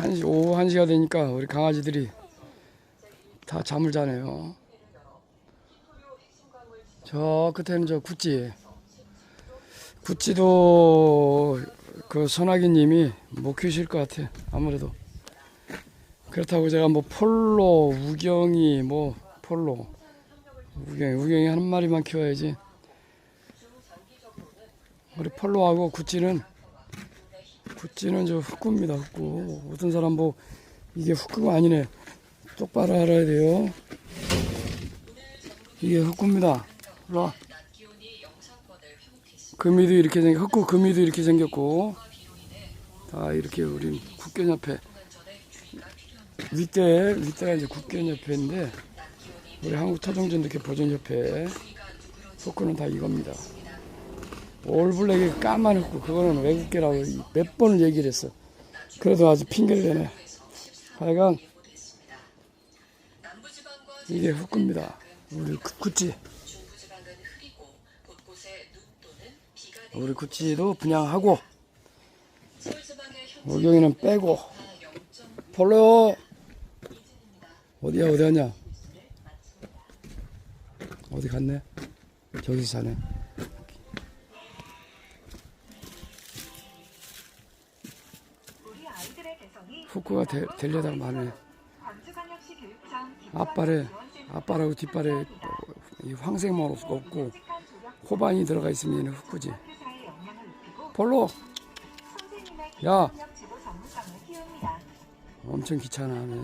한시 오후 1시가 되니까 우리 강아지들이 다 잠을 자네요. 저 끝에는 저 구찌. 구찌도 그 선아기님이 못 키우실 것 같아. 아무래도. 그렇다고 제가 뭐 폴로, 우경이 뭐 폴로, 우경이 우경이 한 마리만 키워야지. 우리 폴로하고 구찌는 구찌는 저 흑구입니다. 흑구. 어떤 사람 뭐 이게 흑구가 아니네. 똑바로 알아야 돼요. 이게 흑구입니다. 일로와. 금이도 이렇게 생겼, 흑구 금이도 이렇게 생겼고, 다 이렇게 우리 국견 옆에 윗대 윗대가 이제 국견 옆에인데 우리 한국 토종전 이렇게 보존 옆에 흑구는 다 이겁니다. 올블랙이 까만 흑구 그거는 외국계라고 몇 번을 얘기를 했어. 그래도 아주 핑계를 대네. 하여간 이게 흑구입니다. 우리 구- 구찌. 우리 구찌도 분양하고 우경이는 빼고 폴로 어디야 어디 갔냐 어디 갔네 저기서 자네 후쿠가 되, 되려다가 교육청 앞발에 앞발하고 뒷발에 이 황색만 없고 호반이 들어가 있으면 얘는 후쿠지. 폴로! 선생님의 야. 엄청 귀찮아하네